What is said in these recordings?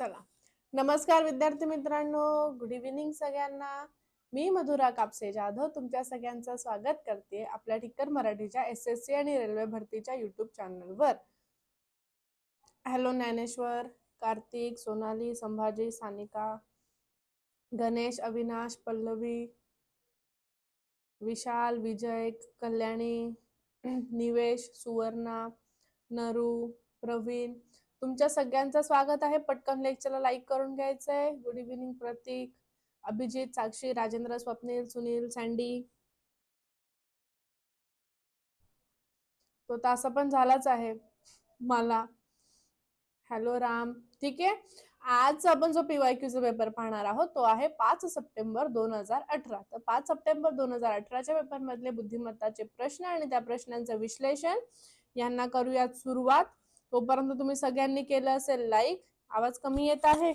चला. नमस्कार विद्यार्थी मित्रांनो गुड इव्हिनिंग सगळ्यांना. मी मधुरा कापसे जाधव तुमच्या सगळ्यांचं स्वागत करते आपल्या टिक्कर मराठीच्या एस एस सी आणि रेल्वे भरतीच्या युट्यूब चॅनलवर हॅलो ज्ञानेश्वर कार्तिक सोनाली संभाजी सानिका गणेश अविनाश पल्लवी विशाल विजय कल्याणी निवेश सुवर्णा नरू प्रवीण तुमच्या सगळ्यांचं स्वागत आहे. पटकन लेक्चरला लाईक करून घ्यायचं आहे good evening Pratik Abhijit Sakshi Rajendra Swapnil Sunil Sandy. तो तास पण झालाच आहे मला. हॅलो राम. ठीक आहे? आज आपण जो पीवायक्यूचा पेपर पाहणार आहोत तो आहे पाच सप्टेंबर दोन हजार अठरा. तर पाच सप्टेंबर दोन हजार अठराच्या पेपरमधले बुद्धिमत्ताचे प्रश्न आणि त्या प्रश्नांचं विश्लेषण यांना करूयात सुरुवात. तोपर्यंत तुम्ही सगळ्यांनी केलं असेल लाईक आवाज कमी येत आहे?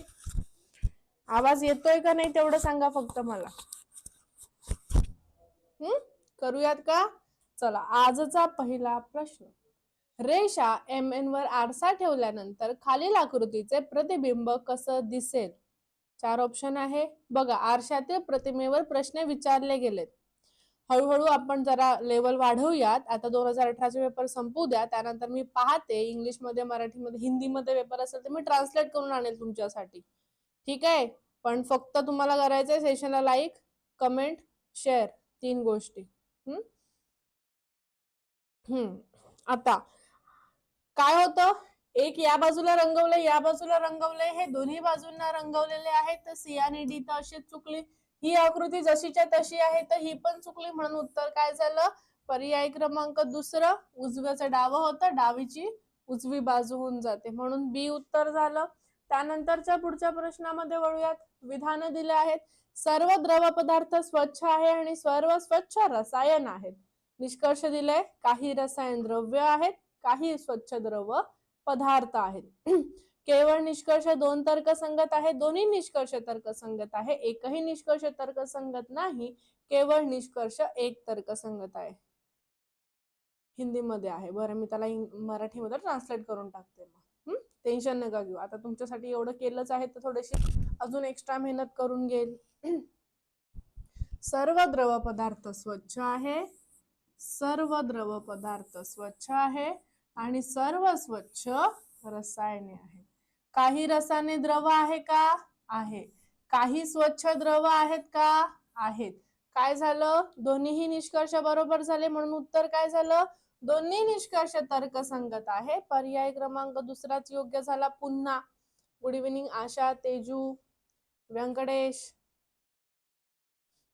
आवाज येतोय का नाही तेवढं सांगा फक्त मला. हम्म करूयात का? चला आजचा पहिला प्रश्न. रेषा एम एन वर आरसा ठेवल्यानंतर खालील आकृतीचे प्रतिबिंब कसं दिसेल? चार ऑप्शन आहे. बघा आरशातील प्रतिमेवर प्रश्न विचारले गेलेत. हळूहळू आपण जरा लेवल वाढवूयात. आता दोन हजार अठराचे पेपर संपू द्या. त्यानंतर मी पाहते. इंग्लिशमध्ये मराठीमध्ये हिंदीमध्ये पेपर असेल तर मी ट्रान्सलेट करून आणेल तुमच्यासाठी. ठीक आहे? पण फक्त तुम्हाला करायचंय सेशनला लाईक कमेंट शेअर तीन गोष्टी. हम्म? हम्म. आता काय होतं? एक या बाजूला रंगवलंय या बाजूला रंगवलंय. हे दोन्ही बाजूंना रंगवलेले आहेत. तर सी आणि डी तर असेच चुकली. ही आकृती जशीच्या तशी आहे तर ही पण चुकली म्हणून उत्तर काय झालं? पर्याय क्रमांक दुसरं उजव्याचं डावं होतं. डावीची उजवी बाजू होऊन जाते. म्हणून बी उत्तर झालं. त्यानंतरच्या पुढच्या प्रश्नामध्ये वळूयात. विधानं दिले आहेत. सर्व द्रव पदार्थ स्वच्छ आहे आणि सर्व स्वच्छ रसायन आहेत. निष्कर्ष दिलाय. काही रसायन द्रव्य आहेत. काही स्वच्छ द्रव पदार्थ आहेत. केवळ निष्कर्ष दोन तर्कसंगत आहे दोन्ही निष्कर्ष तर्कसंगत आहे. एकही निष्कर्ष तर्कसंगत नाही केवळ निष्कर्ष एक तर्कसंगत आहे. हिंदीमध्ये आहे. बरं मी त्याला मराठीमध्ये ट्रान्सलेट करून टाकते मग. टेन्शन नका घेऊ. आता तुमच्यासाठी एवढं केलंच आहे तर थोडीशी अजून एक्स्ट्रा मेहनत करून घेईल. सर्व द्रव पदार्थ स्वच्छ आहे. सर्व द्रव पदार्थ स्वच्छ आहे. आणि सर्व स्वच्छ रसायने आहेत. काही रसाने द्रव आहे का? आहे. काही स्वच्छ द्रव आहेत का? आहेत. काय झालं? दोन्हीही निष्कर्ष बरोबर झाले म्हणून उत्तर काय झालं? दोन्ही निष्कर्ष तर्कसंगत आहे. पर्याय क्रमांक दुसराच योग्य झाला. पुन्हा. Good evening Asha Teju Venkatesh.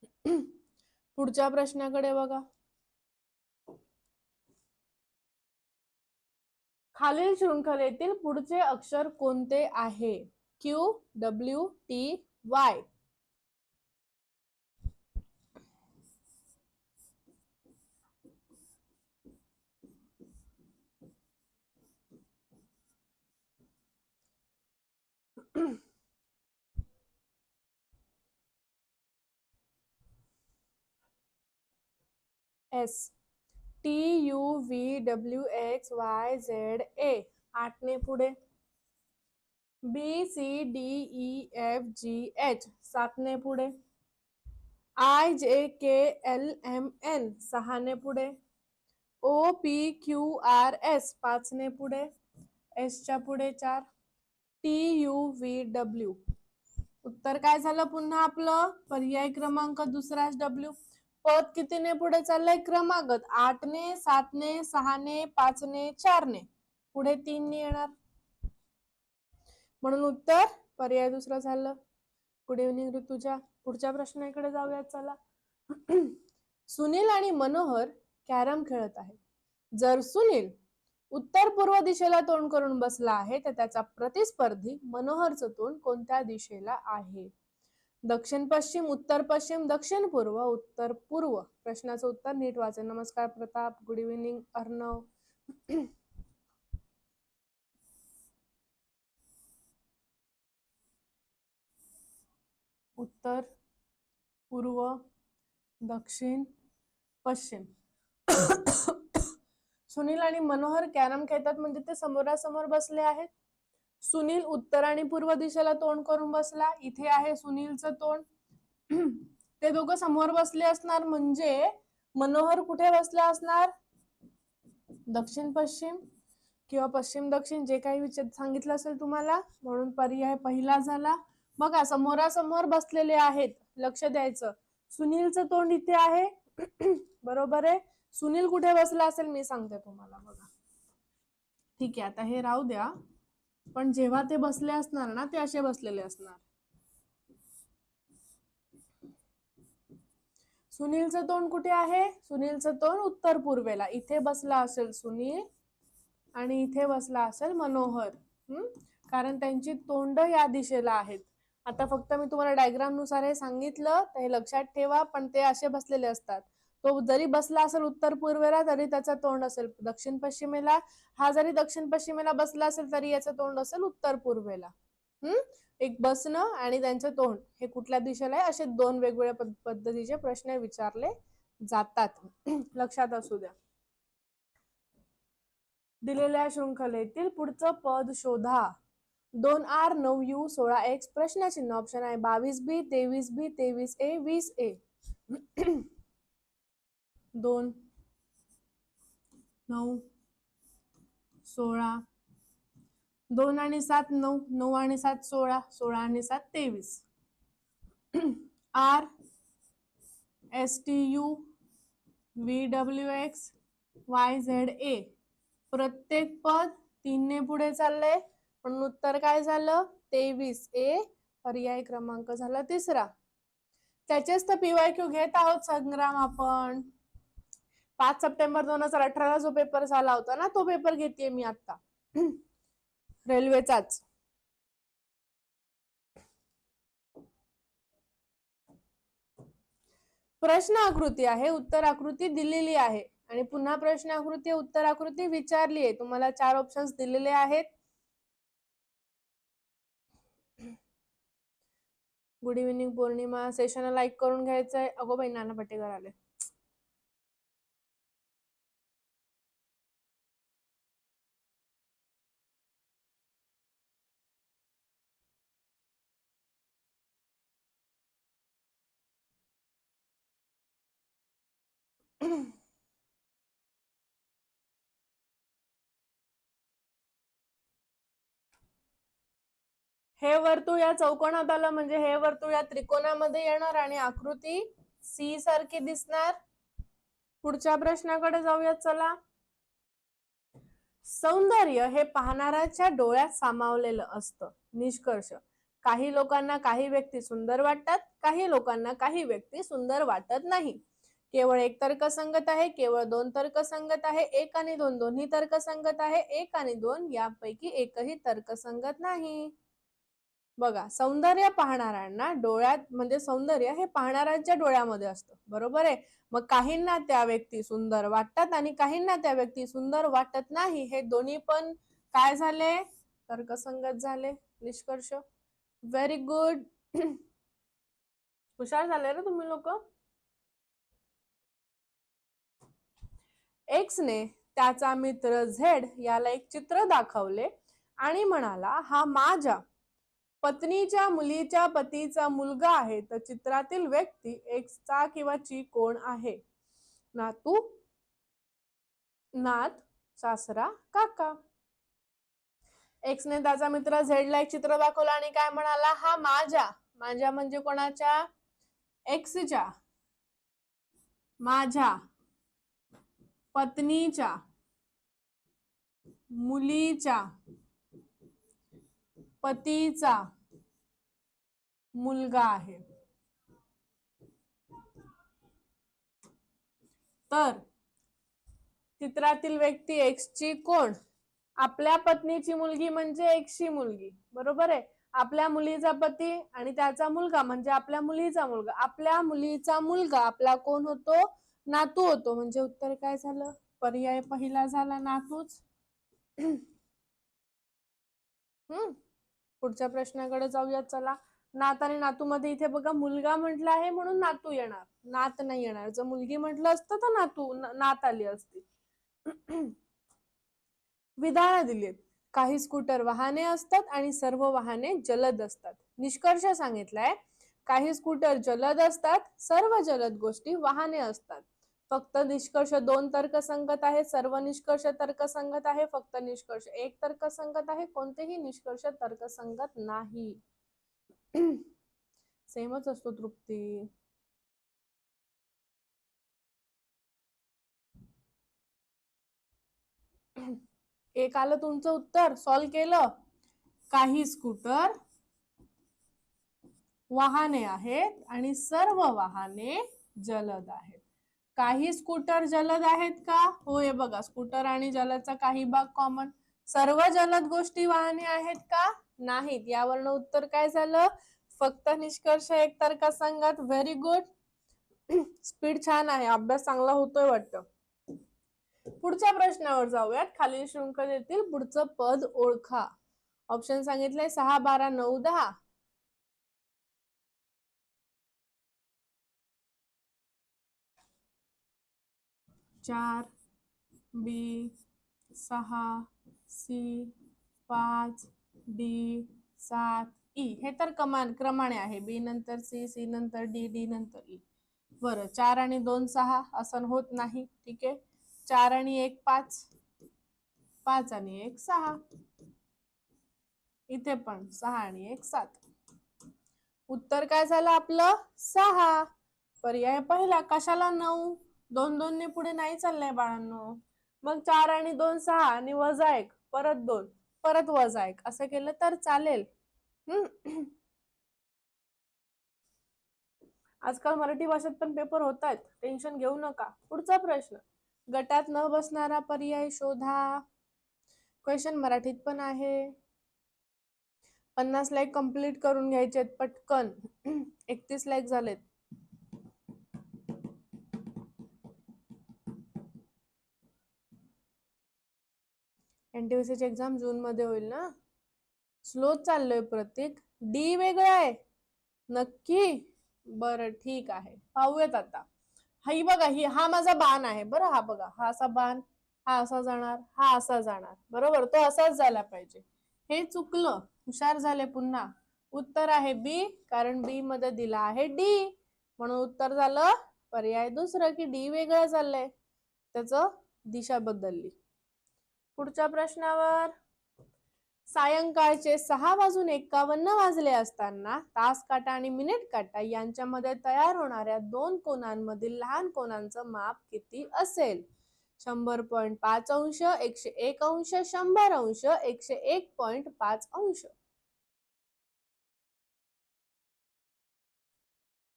पुढच्या प्रश्नाकडे बघा. खालील शृंखलेतील पुढचे अक्षर कोणते आहे? Q W T Y S T U V W X Y Z A आठने पुढे. B C D E F G H सातने पुढे. I J K L M N सहाने पुढे. O P Q R S पाचने पुढे. एसच्या पुढे चार. T U V W उत्तर काय झालं पुन्हा आपलं? पर्याय क्रमांक दुसराच डब्ल्यू पद कितीने पुढे चाललंय? क्रमागत आठने सातने सहाने पाचने चारने. पुढे तीनने येणार. म्हणून उत्तर पर्याय दुसरं झालं. Good evening Rutuja. पुढच्या प्रश्नाकडे जाऊयात चला. सुनील आणि मनोहर कॅरम खेळत आहेत. जर सुनील उत्तर पूर्व दिशेला तोंड करून बसला आहे तर त्याचा प्रतिस्पर्धी मनोहरचं तोंड कोणत्या दिशेला आहे? दक्षिण पश्चिम उत्तर पश्चिम दक्षिण पूर्व उत्तर पूर्व. प्रश्नाचं उत्तर नीट वाचे. नमस्कार प्रताप. Good evening Arnav. उत्तर पूर्व दक्षिण पश्चिम. सुनील आणि मनोहर कॅरम खेळतात म्हणजे ते समोरासमोर बसले आहेत. सुनील उत्तर आणि पूर्व दिशेला तोंड करून बसला. इथे आहे सुनीलचं तोंड. ते दोघं समोर बसले असणार म्हणजे मनोहर कुठे बसला असणार? दक्षिण पश्चिम किंवा पश्चिम दक्षिण जे काही विचार सांगितलं असेल तुम्हाला म्हणून पर्याय पहिला झाला. बघा समोरासमोर बसलेले आहेत. लक्ष द्यायचं. सुनीलचं तोंड इथे आहे. बरोबर आहे. सुनील कुठे बसला असेल मी सांगते तुम्हाला. बघा. ठीक आहे आता हे राहू द्या. पण जेव्हा ते बसले असणार ना ते असे बसलेले असणार. सुनीलचं तोंड कुठे आहे? सुनीलचं तोंड उत्तर पूर्वेला. इथे बसला असेल सुनील आणि इथे बसला असेल मनोहर. हम्म कारण त्यांची तोंड या दिशेला आहेत. आता फक्त मी तुम्हाला डायग्रामनुसार हे सांगितलं तर हे लक्षात ठेवा पण ते असे बसलेले असतात. तो जरी बसला असेल उत्तर पूर्वेला तरी त्याचं तोंड असेल दक्षिण पश्चिमेला. हा जरी दक्षिण पश्चिमेला बसला असेल तरी याचं तोंड असेल उत्तर पूर्वेला. हम्म? एक बसणं आणि त्यांचं तोंड. हे कुठल्या दिशेला आहे? असे दोन वेगवेगळ्या पद्धतीचे प्रश्न विचारले जातात. लक्षात असू द्या. दिलेल्या शृंखलेतील पुढचं पद शोधा. दोन आर नऊ यू सोळा एक्स प्रश्नचिन्ह. ऑप्शन आहे बावीस बी तेवीस बी तेवीस ए वीस ए. दोन नऊ सोळा दोन आणि सात नऊ नऊ आणि सात सोळा सोळा आणि सात तेवीस. R S T U V W X Y Z A. प्रत्येक पद तीनने पुढे चाललंय म्हणून उत्तर काय झालं? तेवीस ए. पर्याय क्रमांक झाला तिसरा. त्याचेच तर पीवाय क्यू घेत आहोत संग्राम आपण. पाच सप्टेंबर दोन हजार अठराला जो पेपर झाला होता ना तो पेपर घेते मी आता रेल्वेचाच. प्रश्न आकृती आहे उत्तर आकृती दिलेली आहे. आणि पुन्हा प्रश्न आकृती उत्तर आकृती विचारली आहे. तुम्हाला चार ऑप्शन्स दिलेले आहेत. Good evening Pournima. Session like करून घ्यायचंय. अगो बाई नाना पटेकर आले. हे वर्तुळ या चौकोनात आलं म्हणजे हे वर्तुळ या त्रिकोणामध्ये येणार आणि आकृती सी सारखी दिसणार. पुढच्या प्रश्नाकडे जाऊयात चला. सौंदर्य हे पाहणाऱ्याच्या डोळ्यात सामावलेलं असतं. निष्कर्ष. काही लोकांना काही व्यक्ती सुंदर वाटतात काही लोकांना काही व्यक्ती सुंदर वाटत नाही. केवळ एक तर्कसंगत आहे केवळ दोन तर्कसंगत आहे एक आणि दोन दोन्ही तर्कसंगत आहे एक आणि दोन यापैकी एकही तर्कसंगत नाही. बघा सौंदर्य पाहणाऱ्यांना डोळ्यात म्हणजे सौंदर्य हे पाहणाऱ्यांच्या डोळ्यामध्ये असतं. बरोबर आहे? मग काहींना त्या व्यक्ती सुंदर वाटतात आणि काहींना त्या व्यक्ती सुंदर वाटत नाही. हे दोन्ही पण काय झाले? तर्कसंगत झाले. निष्कर्ष. व्हेरी गुड हुशार झाले रे तुम्ही लोक. एक्सने त्याचा मित्र झेड याला एक चित्र दाखवले आणि म्हणाला हा माझ्या पत्नीच्या मुलीच्या पतीचा मुलगा आहे तर चित्रातील व्यक्ती एक्सचा किंवा ची कोण आहे? नातू नात सासरा काका. एक्सने त्याचा मित्र झेडला एक चित्र दाखवलं आणि काय म्हणाला? हा माझ्या. माझ्या म्हणजे कोणाच्या? एक्सच्या माझ्या. पत्नीच्या. मुलीच्या. पतीचा मुलगा आहे. तर चित्रातील व्यक्ती एक्सची कोण? आपल्या पत्नीची मुलगी म्हणजे एक्सची मुलगी. बरोबर आहे? आपल्या मुलीचा पती आणि त्याचा मुलगा म्हणजे आपल्या मुलीचा मुलगा. आपल्या मुलीचा मुलगा आपला कोण होतो? नातू होतो. म्हणजे उत्तर काय झालं? पर्याय पहिला झाला नातूच. हम्म. पुढच्या प्रश्नाकडे जाऊयात. चला नात आणि नातू मध्ये इथे बघा मुलगा म्हटलं आहे म्हणून नातू येणार. नात नाही येणार. जर मुलगी म्हटलं असतं तर नातू नात आली असती. विधानं दिलीत. काही स्कूटर वाहने असतात आणि सर्व वाहने जलद असतात. निष्कर्ष सांगितलाय. काही स्कूटर जलद असतात सर्व जलद गोष्टी वाहने असतात. फक्त निष्कर्ष दोन तर्कसंगत आहे सर्व निष्कर्ष तर्कसंगत आहे फक्त निष्कर्ष एक तर्कसंगत आहे कोणतेही निष्कर्ष तर्कसंगत नाही. सेमच असतो तृप्ती. एक आलं तुमचं उत्तर सॉल्व केलं. काही स्कूटर वाहने आहेत आणि सर्व वाहने जलद आहेत. काही स्कूटर जलद आहेत का? हो हे बघा स्कूटर आणि जलदचा काही भाग कॉमन सर्व जलद गोष्टी वाहने आहेत का? नाहीत. यावरनं उत्तर काय झालं? फक्त निष्कर्ष एक तर्कसंगत व्हेरी गुड स्पीड छान आहे. अभ्यास चांगला होतोय वाटतं. पुढच्या प्रश्नावर जाऊयात. खालील शृंखलेतील पुढचं पद ओळखा. ऑप्शन सांगितलंय सहा बारा नऊ दहा. चार बी सहा सी पाच डी सात ई. हे तर कमान क्रमाने आहे. बी नंतर सी सी नंतर डी डी नंतर ई. बरं चार आणि दोन सहा असं होत नाही. ठीक आहे? चार आणि एक पाच. पाच आणि एक सहा. इथे पण सहा आणि एक सात. उत्तर काय झालं आपलं? सहा. पर्याय पहिला. कशाला नऊ? दोन दोनने पुढे नाही चाललंय बाळांनो. मग चार आणि दोन सहा आणि वजा एक परत दोन परत वजा एक. असं केलं तर चालेल. आजकाल मराठी भाषेत पण पेपर होत आहेत टेन्शन घेऊ नका. पुढचा प्रश्न. गटात न बसणारा पर्याय शोधा. क्वेश्चन मराठीत पण आहे. पन्नास लाईक कंप्लीट करून घ्यायचे आहेत पटकन. एकतीस लाईक झालेत. एन टी सी ची एक्झाम जून मध्ये होईल ना? स्लो चाललोय प्रतीक. डी वेगळं आहे. नक्की? बरं ठीक आहे. पाहूयात आता. ही बघा ही हा माझा बाण आहे. बरं हा बघा हा असा बाण हा असा जाणार हा असा जाणार. बरोबर? तो असाच झाला पाहिजे. हे चुकलं. हुशार झाले पुन्हा. उत्तर आहे बी कारण बी मध्ये दिला आहे डी म्हणून उत्तर झालं पर्याय दुसरं की डी वेगळं चाललंय. त्याच दिशा बदलली. पुढच्या प्रश्नावर. सायंकाळचे सहा वाजून एकावन्न वाजले असताना तास काटा आणि मिनिट काटा यांच्यामध्ये तयार होणाऱ्या दोन कोणांमधील लहान कोणांचं माप किती असेल? शंभर पॉइंट पाच अंश एकशे एक अंश शंभर अंश एकशे एक पॉइंट पाच अंश.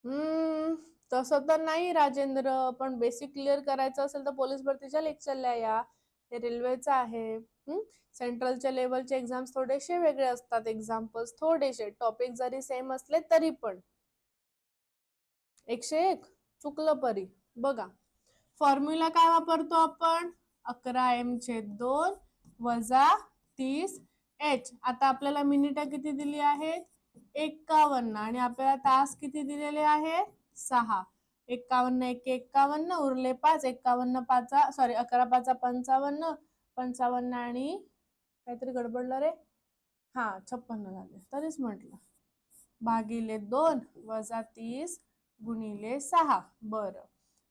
हम्म तसं तर नाही राजेंद्र पण बेसिक क्लिअर करायचं असेल तर पोलीस भरतीच्या लेक्चरला या. ते रेल्वेचं आहे. सेंट्रलच्या लेवलचे एक्झाम्स थोडेसे वेगळे असतात एक्झाम्पल्स थोडेसे. टॉपिक जरी सेम असले तरी पण. एकशे एक? चुकलं परी. बघा. फॉर्म्युला काय वापरतो आपण? अकरा एम छेद दोन वजा तीस एच आता आपल्याला मिनिटं किती दिली आहेत? एक्कावन्न आणि आपल्याला तास किती दिलेले आहेत? सहा. एक्कावन्न एक एक्कावन्न उरले पाच एक्कावन्न पाचा सॉरी अकरा पाचा पंचावन्न पंचावन्न आणि काहीतरी गडबडलं रे. हा छप्पन्न झाले. तरीच म्हटलं. भागिले दोन वजा तीस गुणिले सहा. बर.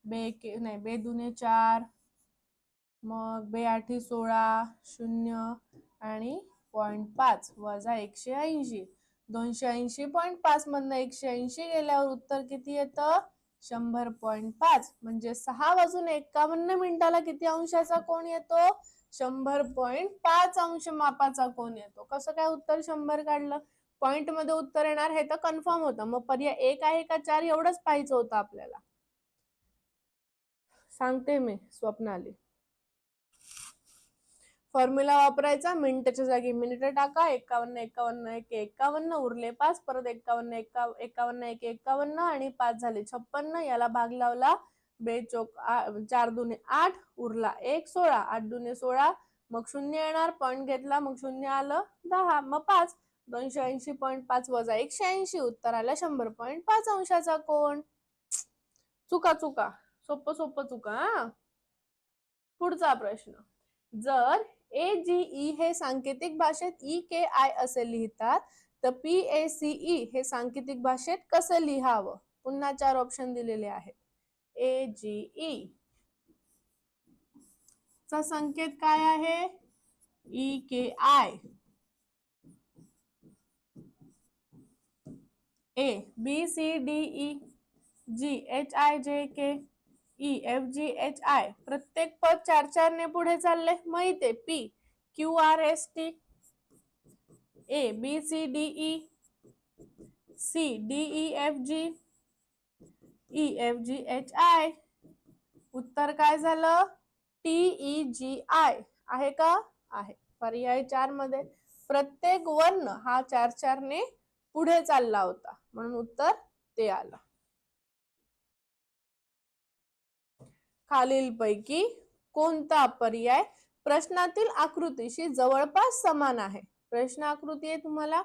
बे के नाही बे दुने चार. मग बे आठी सोळा शून्य आणि पॉईंट पाच वजा एकशे ऐंशी. दोनशे ऐंशी पॉईंट पाच मधनं एकशे ऐंशी गेल्यावर उत्तर किती येतं? शंभर पॉईंट पाच म्हणजे सहा वाजून एकावन्न मिनिटाला किती अंशाचा कोण येतो? शंभर पॉईंट पाच अंश मापाचा कोण येतो. कसं काय उत्तर शंभर काढलं? पॉईंटमध्ये उत्तर येणार हे तर कन्फर्म होतं. मग पर्याय एक आहे का चार? एवढंच पाहिजे होतं आपल्याला. सांगते मी स्वप्नाली. फॉर्म्युला वापरायचा मिनिटाच्या जागी मिनिट टाका एकावन्न एकावन्न एक एकावन्न उरले पाच परत एकावन्न एका एकावन्न एक एकावन्न आणि पाच झाले छप्पन्न. याला भाग लावला बेचोक आ- चार दुने आठ उरला एक सोळा आठ दुने सोळा मग शून्य येणार पॉईंट घेतला मग शून्य आलं दहा मग पाच दोनशे ऐंशी पॉईंट पाच वजा एकशे ऐंशी उत्तर आलं शंभर पॉईंट पाच अंशाचा कोण? चुका चुका सोपं सोपं चुका हा. पुढचा प्रश्न जर ए जी ई हे सांकेतिक भाषेत ई के आय असे लिहितात. तर पी ए सी ई हे सांकेतिक भाषेत कसं लिहावं? पुन्हा चार ऑप्शन दिलेले आहेत. A G E. चा संकेत काय आहे? E K I. A B C D E G H I J K. E F G H I प्रत्येक पद चार चार ने पुढे चालले मग आहे. P Q R S T A B C D E C D E F G E F G H I उत्तर काय झालं? टी ई जी आय आहे का? आहे. पर्याय चारमध्ये. प्रत्येक वर्ण हा चार चार ने पुढे चालला होता. म्हणून उत्तर ते आलं. खालीलपैकी कोणता पर्याय प्रश्नातील आकृतीशी जवळपास समान आहे? प्रश्न आकृती आहे तुम्हाला?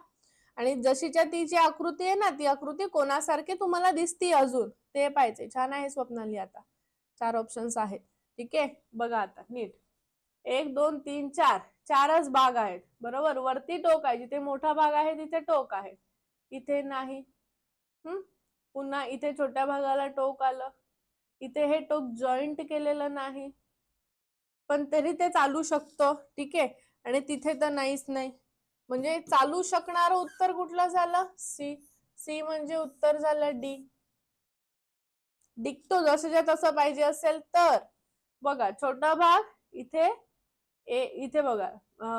आणि जशीच्या ती जी आकृती आहे ना ती आकृती कोणासारखी तुम्हाला दिसती अजून? ते पाहिजे छान आहे स्वप्नाली आता. चार ऑप्शन्स आहेत. ठीक आहे? बघा आता. नीट. एक दोन तीन चार. चारच भाग आहेत. बरोबर? वरती टोक आहे. जिथे मोठा भाग आहे तिथे टोक आहे. इथे नाही. हम्म पुन्हा इथे छोट्या भागाला टोक आलं. इथे हे टोक जॉईंट केलेलं नाही. पण तरी ते चालू शकतं ठीक आहे? आणि तिथे तर नाहीच नाही. म्हणजे चालू शकणार उत्तर कुठलं झालं? सी. सी म्हणजे उत्तर झालं डी. डिक्टो जसंच्या तसं पाहिजे असेल तर. बघा छोटा भाग इथे ए इथे बघा.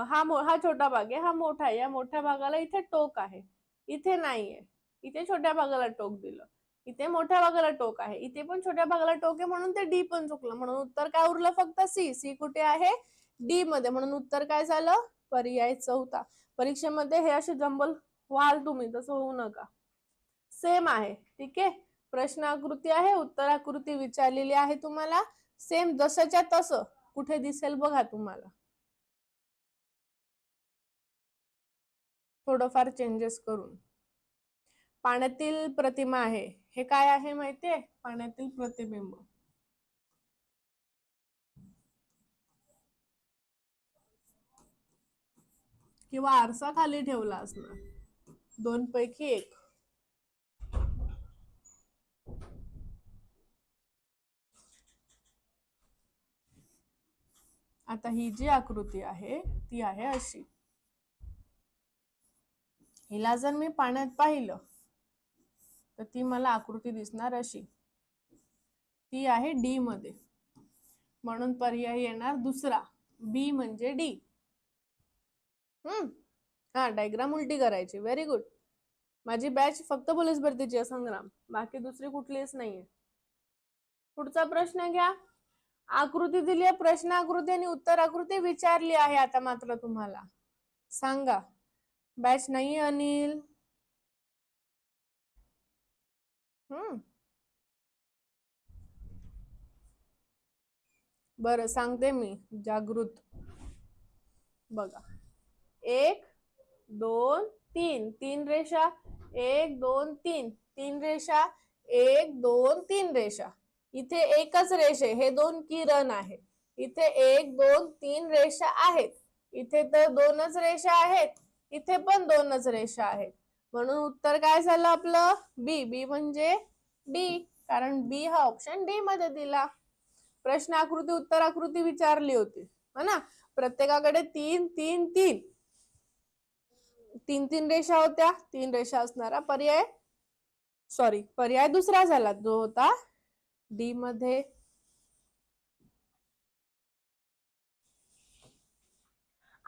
हा मो हा छोटा भाग आहे हा मोठा आहे. या मोठ्या भागाला इथे टोक आहे. इथे नाहीये. इथे छोट्या भागाला टोक दिलं. इथे मोठ्या भागाला टोक आहे. इथे पण छोट्या भागाला टोक आहे म्हणून ते डी पण चुकलं. म्हणून उत्तर काय उरलं फक्त सी सी कुठे आहे? डी मध्ये. म्हणून उत्तर काय झालं? पर्याय चौथा. परीक्षेमध्ये हे असे जंबल व्हाल तुम्ही तसं होऊ नका. सेम आहे. ठीक आहे? प्रश्न आकृती आहे उत्तर आकृती विचारलेली आहे तुम्हाला. सेम जसंच्या तसं. कुठे दिसेल बघा तुम्हाला. थोडंफार चेंजेस करून. पाण्यातील प्रतिमा आहे. हे काय आहे माहितीये? पाण्यातील प्रतिबिंब. किंवा आरसा खाली ठेवला असणार. दोन पैकी एक. आता ही जी आकृती आहे ती आहे अशी. हिला जर मी पाण्यात पाहिलं तर ती मला आकृती दिसणार अशी. ती आहे डी मध्ये. म्हणून पर्याय येणार दुसरा. बी म्हणजे डी. हम्म. हा डायग्राम उलटी करायची. व्हेरी गुड माझी बॅच फक्त पोलीस भरतीची आहे संग्राम. बाकी दुसरी कुठलीच नाहीये. पुढचा प्रश्न घ्या. आकृती दिली आहे प्रश्न आकृती आणि उत्तर आकृती विचारली आहे आता मात्र तुम्हाला. सांगा. बॅच नाही अनिल. हम्म. बर सांगते मी. जागृत. बघा. एक दोन तीन. तीन रेषा. एक दोन तीन. तीन रेषा. एक दोन तीन रेषा. इथे एकच रेषे. हे दोन किरण आहे. इथे एक दोन तीन रेषा आहेत. इथे तर दोनच रेषा आहेत. इथे पण दोनच रेषा आहेत. म्हणून उत्तर काय झालं आपलं? बी बी म्हणजे डी कारण बी हा ऑप्शन डी मध्ये दिला. प्रश्न आकृती उत्तर आकृती विचारली होती. है ना? प्रत्येकाकडे तीन तीन तीन. तीन तीन रेषा होत्या. तीन रेषा असणारा पर्याय. सॉरी पर्याय दुसरा झाला. जो होता डी मध्ये.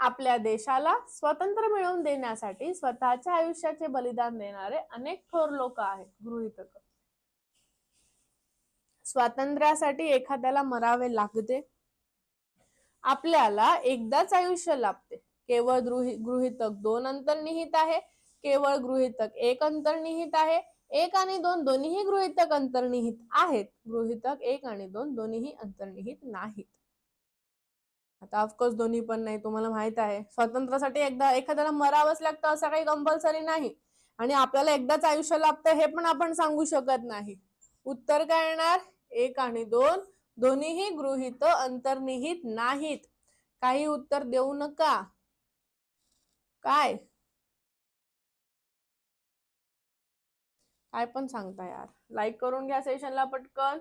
आपल्या देशाला स्वतंत्र मिळवून देण्यासाठी स्वतःच्या आयुष्याचे बलिदान देणारे अनेक थोर लोक आहेत गृहितक. स्वातंत्र्यासाठी एखाद्याला मरावे लागते. आपल्याला एकदाच आयुष्य लाभते. केवळ गृहितक दोन अंतर्निहित आहे. केवळ गृहितक एक अंतर्निहित आहे. एक आणि दोन दोन्हीही गृहितक अंतर्निहित आहेत. गृहितक एक आणि दोन दोन्हीही अंतर्निहित नाहीत. आता ऑफकोर्स दोन्ही पण नाही तुम्हाला माहीत आहे. स्वातंत्र्यासाठी एकदा एखाद्याला मरावंच लागतं असं काही कंपल्सरी नाही. आणि आपल्याला एकदाच आयुष्य लाभतं हे पण आपण सांगू शकत नाही. उत्तर काय येणार? एक आणि दोन. दोन्हीही गृहित अंतर्निहित नाहीत. काही उत्तर देऊ नका. काय? काय पण सांगता यार. लाईक करून घ्या सेशनला पटकन.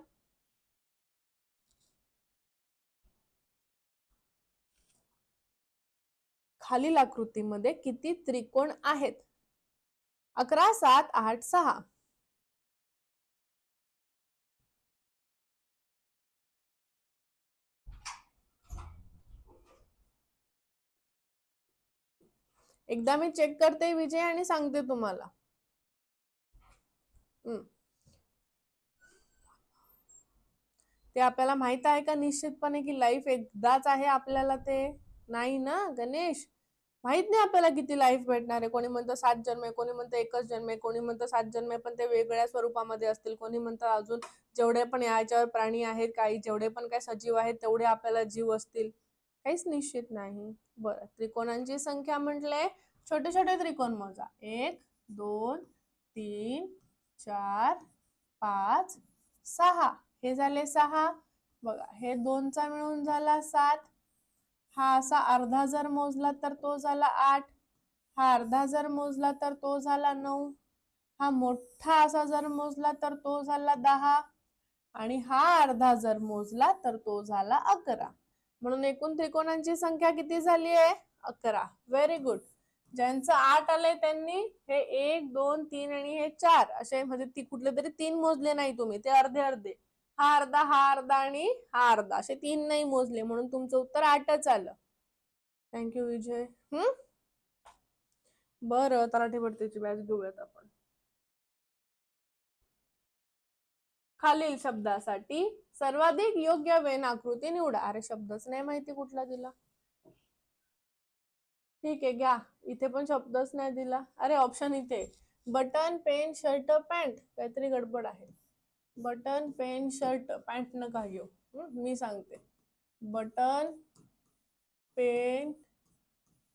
खालील आकृतीमध्ये किती त्रिकोण आहेत? अकरा सात आठ सहा. एकदा मी चेक करते विजय आणि सांगते तुम्हाला. हम्म. ते आपल्याला माहीत आहे का निश्चितपणे की लाईफ एकदाच आहे आपल्याला ते? नाही ना गणेश? माहीत नाही आपल्याला किती लाईफ भेटणार आहे. कोणी म्हणतं सात जन्म आहे कोणी म्हणतं एकच जन्म आहे कोणी म्हणतं सात जन्म आहे पण ते वेगळ्या स्वरूपामध्ये असतील. कोणी म्हणतं अजून जेवढे पण याच्यावर प्राणी आहेत काही जेवढे पण काही सजीव आहेत तेवढे आपल्याला जीव असतील. काहीच निश्चित नाही. बरं त्रिकोणांची संख्या म्हटले छोटे छोटे त्रिकोण मोजा. एक दोन तीन चार पाच सहा. हे झाले सहा. बघा हे दोनचा मिळून झाला सात. हा असा अर्धा जर मोजला तर तो झाला आठ. हा अर्धा जर मोजला तर तो झाला नऊ. हा मोठा असा जर मोजला तर तो झाला दहा. आणि हा अर्धा जर मोजला तर तो झाला अकरा. म्हणून एकूण त्रिकोणांची संख्या किती झाली आहे? अकरा. व्हेरी गुड ज्यांचं आठ आलंय त्यांनी हे एक दोन तीन आणि हे चार. असे म्हणजे ती कुठले तरी तीन मोजले नाही तुम्ही. ते अर्धे अर्धे. हा अर्धा हा अर्धा आणि हा अर्धा. असे तीन नाही मोजले म्हणून तुमचं उत्तर आठच आलं. Thank you Vijay. हम्म बरं तलाठी भरतीची बॅच घेऊयात आपण. खालील शब्दासाठी सर्वाधिक योग्य वेन आकृती निवडा. अरे शब्दच नाही माहिती कुठला दिला. ठीक आहे घ्या. इथे पण शब्दच नाही दिला. अरे ऑप्शन इथे. Button pen shirt pant. काहीतरी गडबड आहे. बटन पेन शर्ट पॅन्ट नका घेऊ मी सांगते. Button pen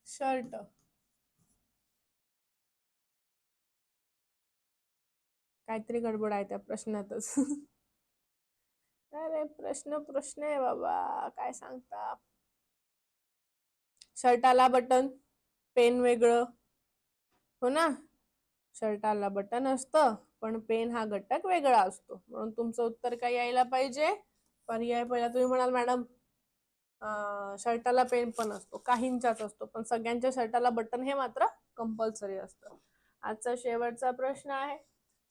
shirt. काहीतरी गडबड आहे त्या प्रश्नातच. अरे प्रश्न प्रश्न आहे बाबा. काय सांगता? शर्टाला बटन पेन वेगळं. हो ना? शर्टाला बटन असतं. पण पेन हा घटक वेगळा असतो. म्हणून तुमचं उत्तर काय यायला पाहिजे? पर्याय पहिला तुम्ही म्हणाल मॅडम शर्टाला पेन पण असतो काहींचाच असतो पण सगळ्यांच्या शर्टाला बटन हे मात्र कंपल्सरी असतं. आजचा शेवटचा प्रश्न आहे.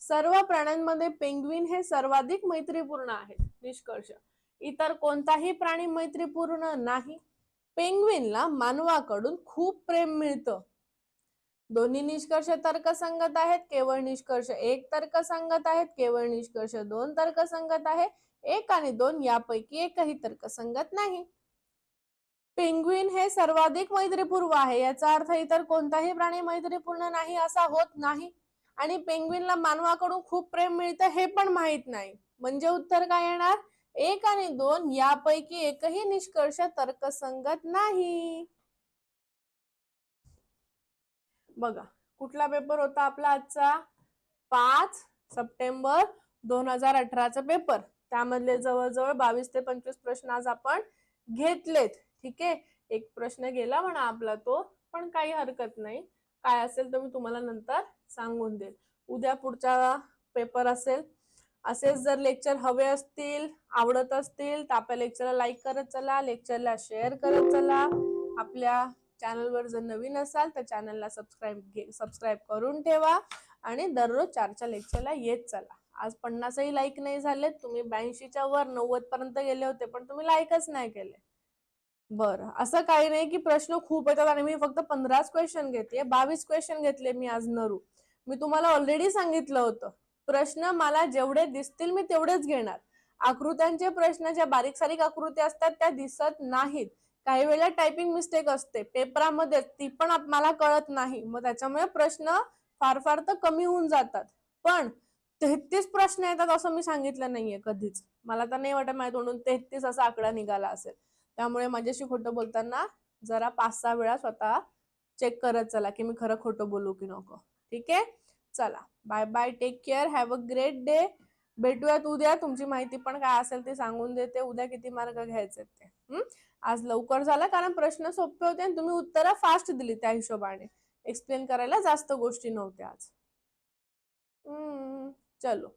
सर्व प्राण्यांमध्ये पेंग्विन हे सर्वाधिक मैत्रीपूर्ण आहेत. निष्कर्ष. इतर कोणताही प्राणी मैत्रीपूर्ण नाही. पेंग्विनला मानवाकडून खूप प्रेम मिळतं. दोन्ही निष्कर्ष तर्कसंगत आहेत. केवळ निष्कर्ष एक तर्कसंगत आहेत. केवळ निष्कर्ष दोन तर्कसंगत आहे. एक आणि दोन यापैकी एकही तर्कसंगत नाही. पेंग्विन हे सर्वाधिक मैत्रीपूर्व आहे. याचा अर्थ इतर कोणताही प्राणी मैत्रीपूर्ण नाही असा होत नाही. आणि पेंग्विनला मानवाकडून खूप प्रेम मिळतं हे पण माहीत नाही. म्हणजे उत्तर काय येणार? एक आणि दोन यापैकी एकही निष्कर्ष तर्कसंगत नाही. बघा कुठला पेपर होता आपला आजचा? पाच सप्टेंबर दोन हजार अठराचा पेपर त्यामधले जवळजवळ बावीस ते पंचवीस प्रश्न आज आपण घेतलेत. ठीक आहे? एक प्रश्न गेला म्हणा आपला तो पण काही हरकत नाही. काय असेल तर मी तुम्हाला नंतर सांगून देईल. उद्या पुढचा पेपर असेल. असेच जर लेक्चर हवे असतील आवडत असतील तर आपल्या लेक्चरला लाईक करत चला. लेक्चरला शेअर करत चला. आपल्या चॅनलवर जर नवीन असाल तर चॅनलला सबस्क्राईब सबस्क्राईब करून ठेवा आणि दररोज चारच्या लेक्चरला येत चला. आज पन्नासही लाईक नाही झाले तुम्ही ब्याऐंशीच्या वर नव्वद पर्यंत गेले होते पण तुम्ही लाईकच नाही केले. बरं असं काही नाही की प्रश्न खूप येतात आणि मी फक्त पंधराच क्वेश्चन घेते बावीस क्वेश्चन घेतले मी आज नरू. मी तुम्हाला ऑलरेडी सांगितलं होतं प्रश्न मला जेवढे दिसतील मी तेवढेच घेणार. आकृत्यांचे प्रश्न ज्या बारीक सारीक आकृत्या असतात त्या दिसत नाहीत. काही वेळेला टायपिंग मिस्टेक असते. पेपरामध्ये ती पण मला कळत नाही. मग त्याच्यामुळे प्रश्न फार फार तर कमी होऊन जातात. पण तेहतीस प्रश्न येतात असं मी सांगितलं नाहीये कधीच. मला तर नाही वाटत माझ्या तोंडून तेहतीस असा आकडा निघाला असेल. त्यामुळे माझ्याशी खोटं बोलताना जरा पाच सहा वेळा स्वतः चेक करत चला की मी खरं खोटं बोलू की नको. ठीक आहे? चला. Bye bye take care have a great day भेटूयात उद्या तुमची माहिती पण काय असेल ते सांगून देते. उद्या किती मार्क घ्यायचे ते. हम्म? आज लवकर झालं कारण प्रश्न सोपे होते आणि तुम्ही उत्तरं फास्ट दिली त्या हिशोबाने. एक्सप्लेन करायला जास्त गोष्टी नव्हत्या आज. हम्म चलो.